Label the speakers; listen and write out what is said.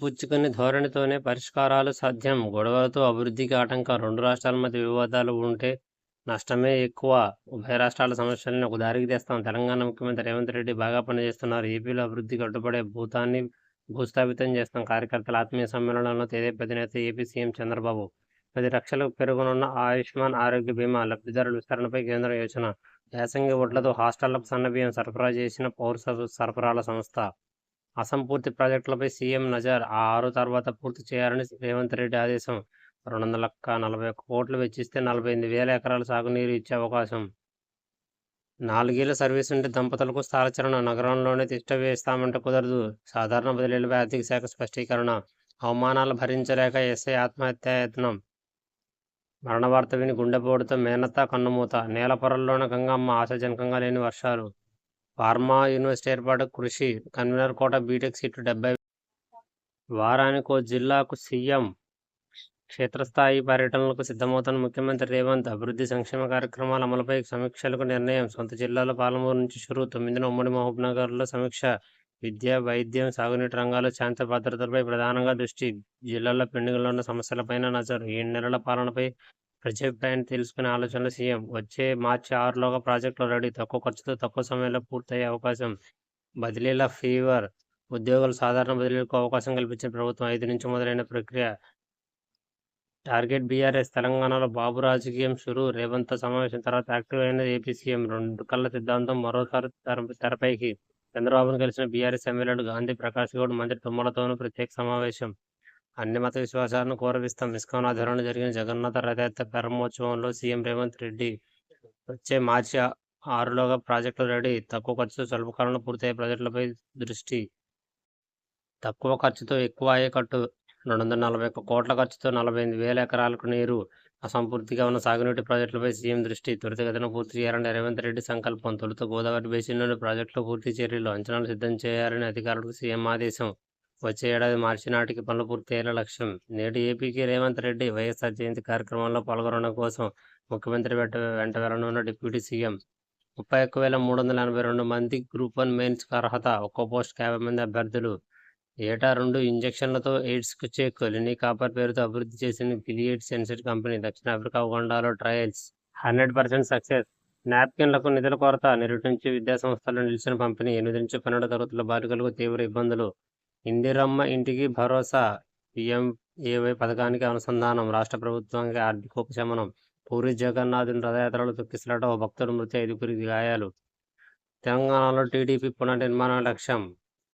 Speaker 1: పుచ్చుకునే ధోరణితోనే పరిష్కారాలు సాధ్యం. గొడవలతో అభివృద్ధికి ఆటంకం. రెండు రాష్ట్రాల మధ్య వివాదాలు ఉంటే నష్టమే ఎక్కువ. ఉభయ రాష్ట్రాల సమస్యలను ఒక దారికి తెస్తాం. తెలంగాణ ముఖ్యమంత్రి రేవంత్ రెడ్డి బాగా పనిచేస్తున్నారు. ఏపీలో అభివృద్ధికి అడ్డుపడే భూతాన్ని భూస్థాపితం చేస్తాం. కార్యకర్తల ఆత్మీయ సమ్మేళనంలో తేదే అధినేత ఏపీ సీఎం చంద్రబాబు. పది లక్షలకు పెరుగునున్న ఆయుష్మాన్ ఆరోగ్య బీమా లబ్ధిదారుల విస్తరణపై కేంద్రం యోచన. యాసంగి వడ్లతో హాస్టళ్ళకు సన్నబియ్యం సరఫరా చేసిన పౌర సరఫరాల సంస్థ. అసంపూర్తి ప్రాజెక్టులపై సీఎం నజర్ ఆరు తర్వాత పూర్తి చేయాలని రేవంత్ రెడ్డి ఆదేశం. రెండు వందల నలభై ఒక్క కోట్లు వెచ్చిస్తే నలభై ఎనిమిది వేల ఎకరాల సాగునీరు ఇచ్చే అవకాశం. నాలుగేళ్ళ సర్వీసుంటే దంపతులకు స్థానచలన. నగరంలోనే తిష్ట వేస్తామంటే కుదరదు. సాధారణ బదిలీలపై ఆర్థిక శాఖ స్పష్టీకరణ. అవమానాలు భరించలేక ఎస్ఐ ఆత్మహత్యాయత్నం. మరణవార్త విని గుండెపోటుతో మేనత్త కన్నుమూత. నేల పొరల్లోన గంగమ్మ ఆశాజనకంగా లేని వర్షాలు. ఫార్మా యూనివర్సిటీ ఏర్పాటు కృషి. కన్వీనర్ కోట బీటెక్ సీట్లు డెబ్బై వారానికో జిల్లాకు సీఎం క్షేత్రస్థాయి పర్యటనలకు సిద్ధమవుతున్న ముఖ్యమంత్రి రేవంత్. అభివృద్ధి సంక్షేమ కార్యక్రమాల అమలుపై సమీక్షలకు నిర్ణయం. సొంత జిల్లాలో పాలమూరు నుంచి షురు తొమ్మిదిన ఉమ్మడి మహబూబ్నగర్లో సమీక్ష. విద్య, వైద్యం, సాగునీటి రంగాల్లో శాంతి భద్రతలపై ప్రధానంగా దృష్టి. జిల్లాలో పెండింగ్లో ఉన్న సమస్యలపైన నజరు. ఏడు నెలల పాలనపై ప్రజాభిప్రాయాన్ని తెలుసుకునే ఆలోచనలు సీఎం. వచ్చే మార్చి ఆరులోగా ప్రాజెక్టులు రెడీ. తక్కువ ఖర్చుతో తక్కువ సమయంలో పూర్తయ్యే అవకాశం. బదిలీల ఫీవర్. ఉద్యోగులు సాధారణ బదిలీలకు అవకాశం కల్పించిన ప్రభుత్వం. ఐదు నుంచి మొదలైన ప్రక్రియ. టార్గెట్ బీఆర్ఎస్. తెలంగాణలో బాబు రాజకీయం షురూ. రేవంత్ సమావేశం తర్వాత యాక్టివ్ అయిన ఏపీ సీఎం. రెండు కళ్ళ సిద్ధాంతం మరోసారి తెరపైకి. చంద్రబాబును కలిసిన బీఆర్ఎస్ ఎమ్మెల్యేలు గాంధీ, ప్రకాష్ గౌడ్, మంత్రి తుమ్మలతోనూ ప్రత్యేక సమావేశం. అన్ని మత విశ్వాసాలను గౌరవిస్తాం. ఇస్కాన్ ఆధ్వర్యంలో జరిగిన జగన్నాథ రథయాత్ర ప్రారంభోత్సవంలో సీఎం రేవంత్ రెడ్డి. వచ్చే మార్చి ఆరులోగా ప్రాజెక్టులు రెడీ. తక్కువ ఖర్చుతో స్వల్పకాలంలో పూర్తయ్యే ప్రాజెక్టులపై దృష్టి. తక్కువ ఖర్చుతో ఎక్కువ ఆయకట్టు. రెండు వందల నలభై ఒక్క కోట్ల ఖర్చుతో నలభై ఎనిమిది వేల ఎకరాలకు నీరు. అసంపూర్తిగా ఉన్న సాగునీటి ప్రాజెక్టులపై సీఎం దృష్టి. త్వరితగతిన పూర్తి చేయాలని రేవంత్ రెడ్డి సంకల్పం. తొలుత గోదావరి బేసిన్లోని ప్రాజెక్టులు పూర్తి చర్యలు, అంచనాలు సిద్ధం చేయాలని అధికారులకు సీఎం ఆదేశం. వచ్చే ఏడాది మార్చి నాటికి పనులు పూర్తయ్యేలా లక్ష్యం. నేడు ఏపీకి రేవంత్ రెడ్డి. వైఎస్ఆర్ జయంతి కార్యక్రమంలో పాల్గొనడం కోసం ముఖ్యమంత్రి వెంట వెళ్ళనున్న డిప్యూటీ సీఎం. ముప్పై ఒక్క వేల మూడు వందల ఎనభై రెండు మంది గ్రూప్ వన్ మెయిన్స్కు అర్హత. ఒక్కో పోస్ట్ యాభై మంది అభ్యర్థులు. ఏటా రెండు ఇంజెక్షన్లతో ఎయిడ్స్కు చెక్. లిని కాపర్ పేరుతో అభివృద్ధి చేసిన గిలియడ్ సెన్సిడ్ కంపెనీ. దక్షిణాఫ్రికా ఉగాండాలో ట్రయల్స్. Hundred percent success. నాప్కిన్లకు నిధుల కొరత. నిరుటి నుంచి నిలిచిన పంపిణీ. ఎనిమిది నుంచి పన్నెండు తరగతుల బాలికలకు తీవ్ర ఇబ్బందులు. ఇందిరమ్మ ఇంటికి భరోసా. పీఎంఏవై పథకానికి అనుసంధానం. రాష్ట్ర ప్రభుత్వానికి ఆర్థికోపశమనం. పూరి జగన్నాథుని రథయాత్రలో తొక్కిసలాట. ఓ భక్తుడు మృతి. ఐదుగురికి గాయాలు. తెలంగాణలో టీడీపీ పునర్నిర్మాణ లక్ష్యం.